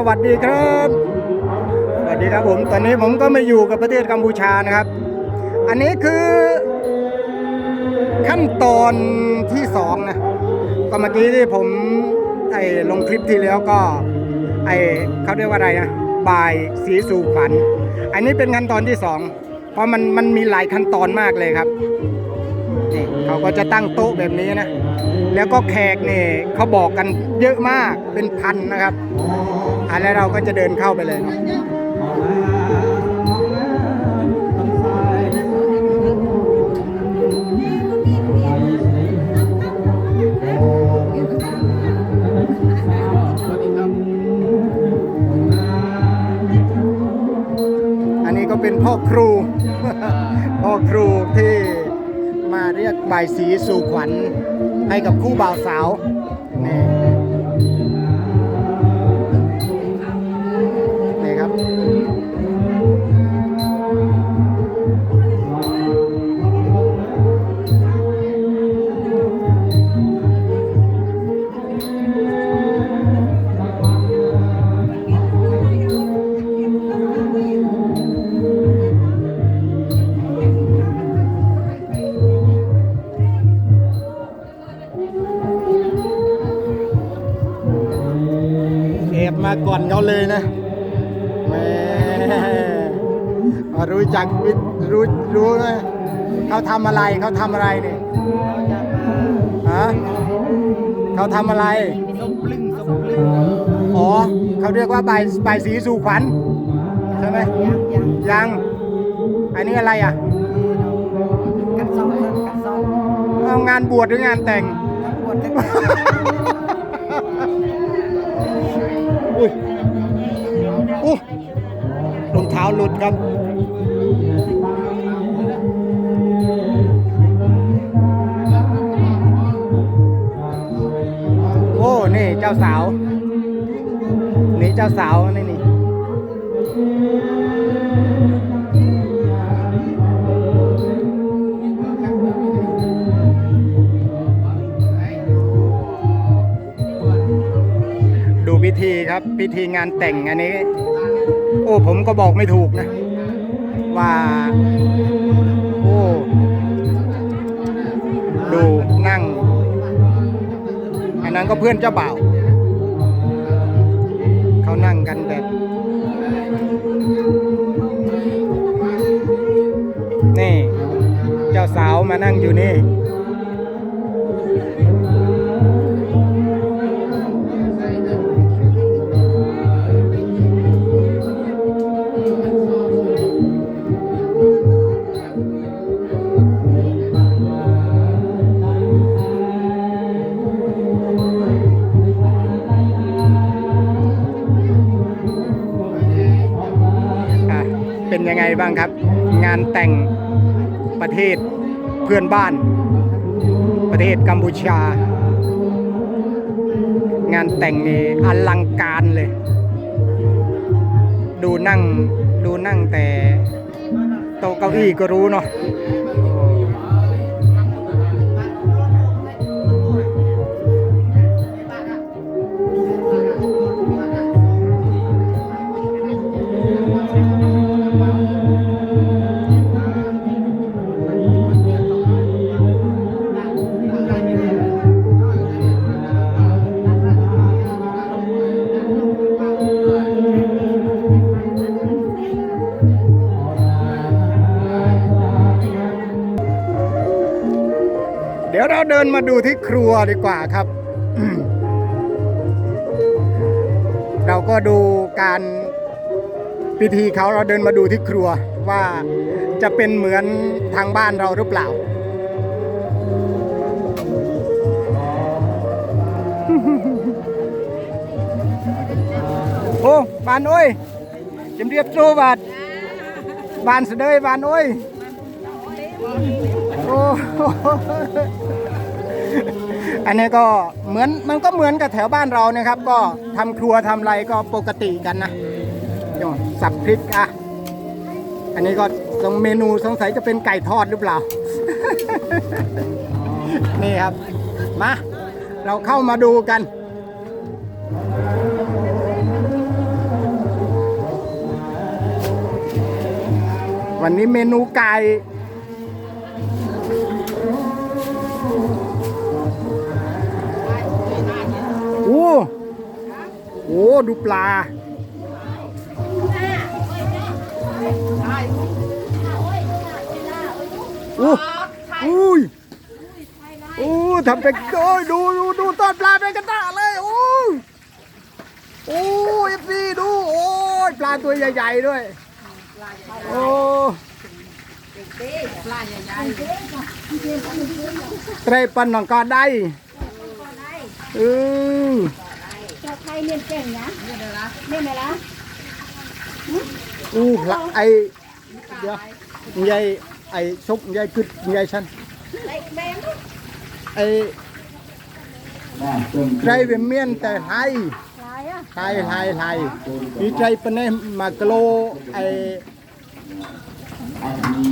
สวัสดีครับ สวัสดีครับผม ตอนนี้ผมก็มาอยู่กับประเทศกัมพูชานะครับ อันนี้คือขั้นตอนที่สองนะ ก็เมื่อกี้ที่ผมไอ้ลงคลิปที่แล้วก็ไอ้เขาเรียกว่าอะไรนะบายสีสู่ขวัญอันนี้เป็นขั้นตอนที่สอง เพราะมันมันมีหลายขั้นตอนมากเลยครับนี่เขาก็จะตั้งโต๊ะแบบนี้นะ แล้วก็แขกเนี่ยเขาบอกกันเยอะมากเป็นพันนะครับอะแล้วเราก็จะเดินเข้าไปเลยเนาะอันนี้ก็เป็นพ่อครู พ่อครูที่มาเรียกใบสีสู่ขวัญ ให้กับคู่บ่าวสาวนี่ ก่อนเขาเลยนะแหม่รู้จักวิรู้รู้ไหมเขาทำอะไรเขาทำอะไรนี่ฮะเขาทำอะไรส้มปลึ้งส้มปลึ้งอ๋อเขาเรียกว่าใบใบายสีสู่ขวัญใช่ไหมยังยังยังอันนี้อะไรอะกันซองกันซองเอางานบวชหรืองานแต่งทั้งหมดทั้ง อุ้ยอู้รองเท้าหลุดครับโอ้นี่เจ้าสาว นี่เจ้าสาวนี่นี่ พิธีครับ พิธีงานแต่งอันนี้ โอ้ผมก็บอกไม่ถูกนะ ว่า โอ้ดูนั่ง อันนั้นก็เพื่อนเจ้าบ่าวเขานั่งกันแบบนี่ เจ้าสาวมานั่งอยู่นี่ เป็นยังไงบ้างครับ งานแต่งประเทศเพื่อนบ้าน ประเทศกัมพูชา งานแต่งนี่อลังการเลย ดูนั่งดูนั่งแต่โต๊ะเก้าอี้ก็รู้เนาะ เดินมาดูที่ครัวดีกว่าครับ เราก็ดูการพิธีเขาเราเดินมาดูที่ครัวว่าจะเป็นเหมือนทางบ้านเราหรือเปล่า โอ้บานโอ้ยจำเรียบโซบาดบานเสดยบานโอ้ยโอ้ อันนี้ก็เหมือนมันก็เหมือนกับแถวบ้านเรานะครับ ก็ทำครัวทำอะไรก็ปกติกันนะยงสับพริกอะอันนี้ก็ตรงเมนูสงสัยจะเป็นไก่ทอดหรือเปล่า นี่ครับ มา เราเข้ามาดูกันวันนี้เมนูไก่ ดูปลาโอ้อุ้ยโอ้ทำเป็นโอ้ยดูดูดูต้นปลาเป็นกระตะเลยโอ้ยโอ้เอฟซีดู โอ้ยปลาตัวใหญ่ ๆ ด้วย โอ้ไตรปันนองกอได้เออชาวไทย เรียนเก่งนะเรียนไหมล่ะอู้ละไอเดี๋ยวใหญ่ไอซุกใหญ่กึดใหญ่ฉันไรแมงไอไตรเวียนเมียนแต่ไทยลายอะไทยไทยไทยมีไตรปนเนมากโลไอ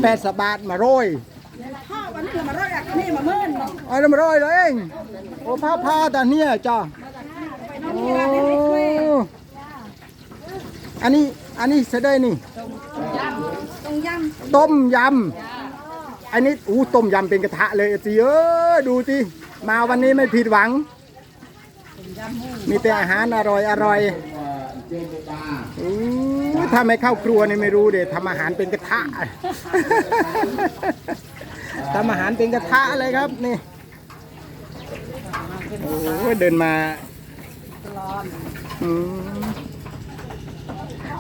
แปดสบาทมาโรยพ่อวันนี้มาร้อยอะนี่มาเมินเนาะเอ้ยมาโรยเลยเองโอ้ผ้าผ้าแต่เนี่ยจ้า โอ้อันนี้อันนี้เสด็จนี่ตรงย่ต้มยำอันนี้อู้ต้มยำเป็นกระทะเลยสิเอ้ยดูสิมาวันนี้ไม่ผิดหวัง มีแต่อาหารอร่อยอร่อยอู้ถ้าไม่เข้าครัวนี่ไม่รู้เด็ทำอาหารเป็นกระทะทำอาหารเป็นกระทะเลยครับนี่โอ้ยเดินมา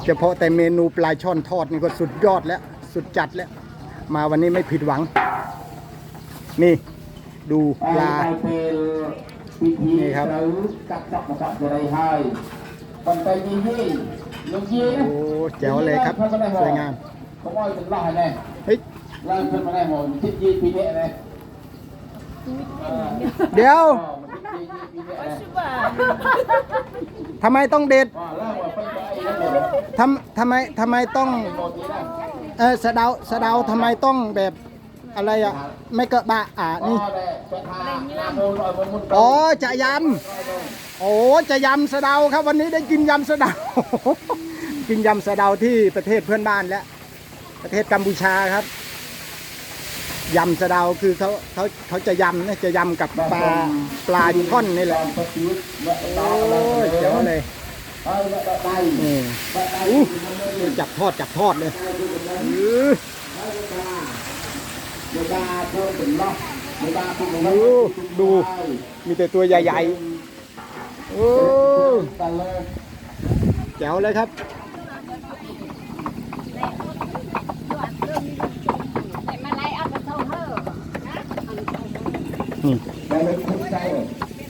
เฉพาะแต่เมนูปลาช่อนทอดนี่ก็สุดยอดแล้ว สุดจัดแล้ว มาวันนี้ไม่ผิดหวัง นี่ ดูปลา นี่ครับ โอ้แจ๋วเลยครับ สวยงามเฮ้ยเดี๋ยว ทำไมต้องเด็ดทำทำไมทำไมต้องเออสะเดาสะเดาทำไมต้องแบบอะไรอะไม่กระบะอะนี่อ๋อจะยำโอ้จะยำสะเดาครับวันนี้ได้กินยำสะเดา กินยำสะเดาที่ประเทศเพื่อนบ้านแล้วประเทศกัมพูชาครับ ยำสะเดาคือเขาเขาเขาจะยำนะจะยำกับปลาปลาดิท่อนนี่แหละโอ้ยเจ๋วเลยอู้จับทอดจับทอดเลยดูมีแต่ตัวใหญ่ๆโอ้แจ๋วเลยครับ ដែលលោកគុណសៅ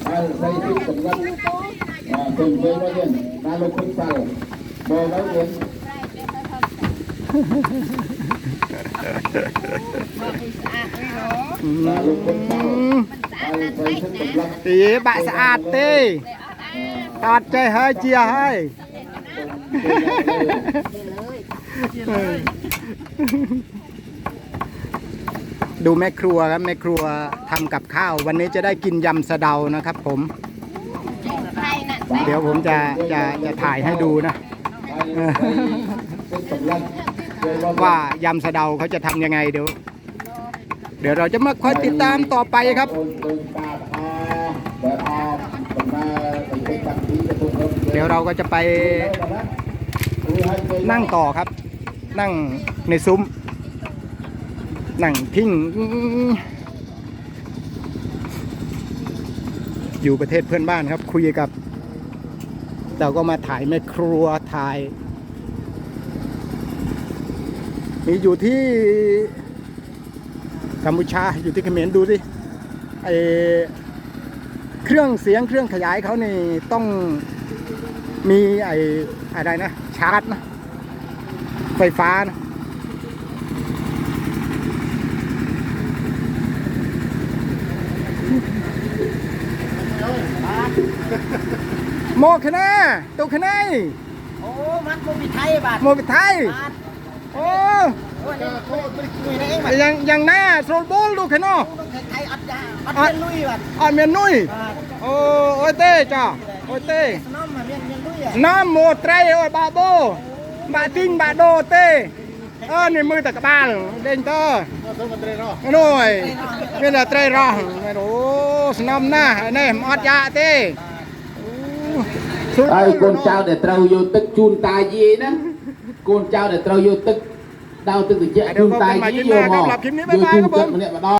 ហើយស្រីទីសង្កត់ពេលពេលមកទៀតដែលលោកគុណសៅបើមកទៀតទីបាក់ស្អាតទេអត់ចេះហើយជាហើយជាលើយជាលើយ ดูแม่ครัวครับแม่ครัวทำกับข้าว วันนี้จะได้กินยำสะเดานะครับ ผม เดี๋ยวผมจะจะจะถ่ายให้ดูนะ ว่ายำสะเดาเขาจะทำยังไงเดี๋ยว เดี๋ยวเราจะมาคอยติดตามต่อไปครับเดี๋ยวเราก็จะไปนั่งต่อครับ นั่งในซุ้ม นั่งพิ้งอยู่ประเทศเพื่อนบ้านครับ คุยกับ เราก็มาถ่ายแม่ครัวถ่ายมีอยู่ที่กัมพูชาอยู่ที่เขมรดูสิไอเครื่องเสียงเครื่องขยายเขานี่ต้องมีไออะไรนะ ชาร์จนะ ไฟฟ้านะ មកខណាទូខណៃអូមកមកពីថៃបាទមកពីថៃអូយ៉ាងយ៉ាងណាស្រូលបូលទូខណោះថៃអត់ចាអត់មានលុយបាទអត់មានលុយអូអូទេចាអូទេនំមានមានលុយនំម៉ូត្រីអូបាបូបាក់ទីងបាក់ដូទេអើនេះមើលតែក្បាលលេងតើនោះមានតែត្រីរស់អូស្នំណាស់នេះមិនអត់យ៉ាទេ ហើយកូនចៅដែលត្រូវយកទឹកជូនតាយាយណាកូនចៅដែលត្រូវយកទឹកដៅទឹកត្រជាក់ជូនតាយាយយកមកយកជូនទឹកម្នាក់ម្ដង